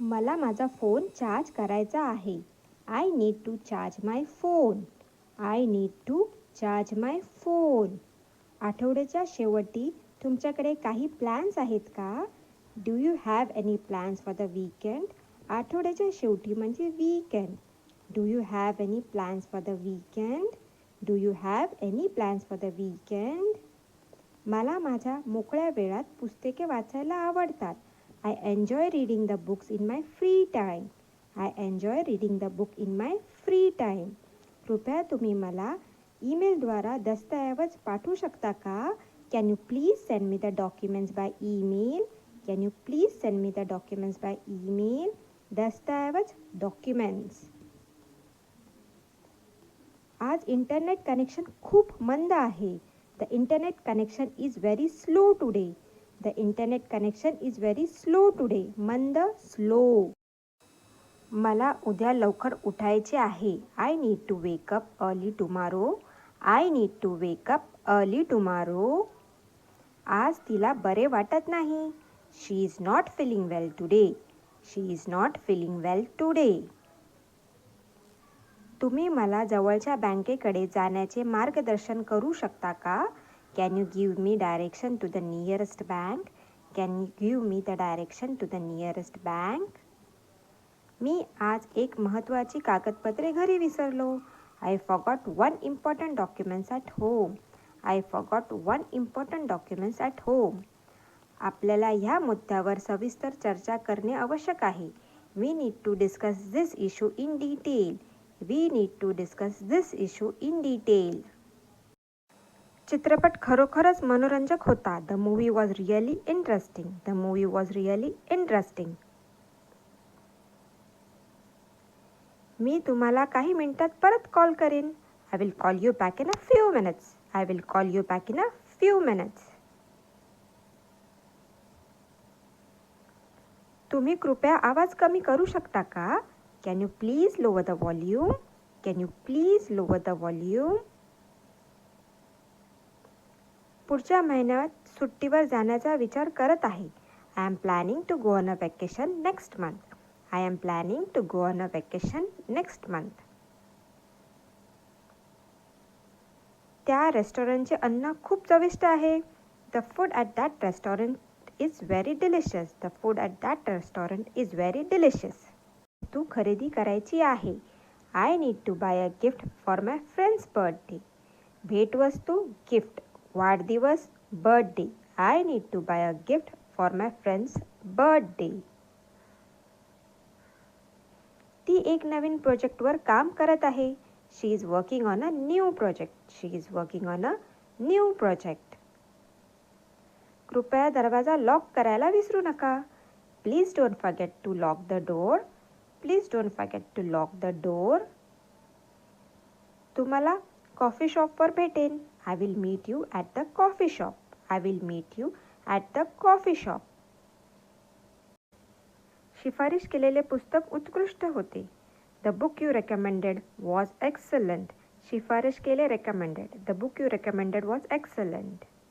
मला माझा phone charge करायचा आहे. I need to charge my phone I need to charge my phone आठवड्याच्या शेवटी तुमच्याकडे काही प्लॅन्स आहेत का? Do you have any plans for the weekend आठवड्याच्या शेवटी म्हणजे weekend do you have any plans for the weekend do you have any plans for the weekend मला माझ्या मोकळ्या वेळात पुस्तके वाचायला आवडतात. I enjoy reading the books in my free time I enjoy reading the book in my free time कृपया तुम्ही मला ईमेलद्वारा दस्तऐवज पाठवू शकता का? Can you please send me the documents by email can you please send me the documents by email दस्तऐवज documents आज इंटरनेट कनेक्शन खूप मंद आहे. The internet connection is very slow today the internet connection is very slow today. मंद slow मला उद्या लवकर उठायचे आहे. I need to wake up early tomorrow I need to wake up early tomorrow आज तिला बरे वाटत नाही. She is not feeling well today she is not feeling well today तुम्ही मला जवळच्या बँकेकडे जाण्याचे मार्गदर्शन करू शकता का? Can you give me direction to the nearest bank can you give me the direction to the nearest bank मी आज एक महत्त्वाची कागदपत्रे घरी विसरलो. I forgot one important documents at home I forgot one important documents at home आपल्याला ह्या मुद्द्यावर सविस्तर चर्चा करणे आवश्यक आहे. We need to discuss this issue in detail we need to discuss this issue in detail चित्रपट खरोखरच मनोरंजक होता. The movie was really interesting the movie was really interesting मी तुम्हाला काही मिनिटात परत कॉल करेन. I will call you back in a few minutes I will call you back in a few minutes तुम्ही कृपया आवाज कमी करू शकता का? Can you please lower the volume can you please lower the volume पुढच्या महिन्यात सुट्टीवर जाण्याचा विचार करत आहे. I am planning to go on a vacation next month I am planning to go on a vacation next month त्या रेस्टॉरंटचे अन्न खूप चविष्ट आहे. The food at that restaurant is very delicious the food at that restaurant is very delicious तू खरेदी करायची आहे. I need to buy a gift for my friends birthday भेटवस्तू गिफ्ट वाढदिवस birthday need to buy a gift for my friends birthday ती एक नवीन प्रोजेक्टवर काम करत आहे. She is working on a new project she is working on a new project कृपया दरवाज़ा लॉक करायला विसरू नका. Please don't forget to lock the door please don't forget to lock the door तुम्हाला कॉफ़ी शॉपवर भेटेन. I will meet you at the coffee shop I will meet you at the coffee shop शिफारिश केलेले पुस्तक उत्कृष्ट होते. The book you recommended was excellent शिफारिश केले recommended the book you recommended was excellent